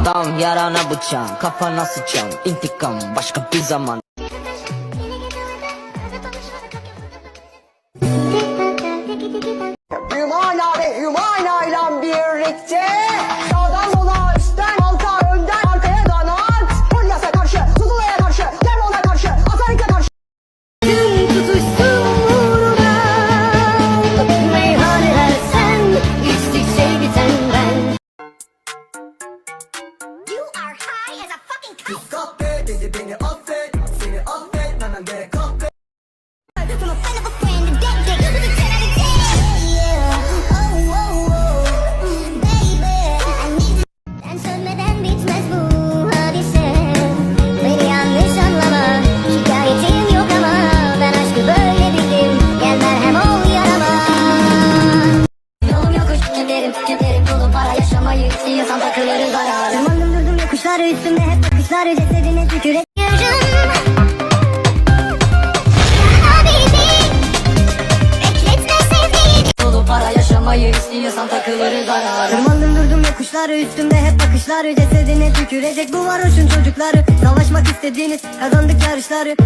Adam yarana bıçağım Kafana sıçan intikam başka bir zaman. Hümana ve Hümana ile birlikte ama Ben aşkı böyle bildim Gel merhem ol yarama Yolum yokuş kederim kederim dolu para yaşamayı istiyorsan takılırız ara yokuşları üstümde hep bakışları Cesedine para yaşamayı istiyorsan takılırız ara ara Tırmandım durdum yokuşları üstümde hep bakışları Cesedine tükürecek bu varoşun çocukları. Savaşmak istediğiniz kazandık yarışları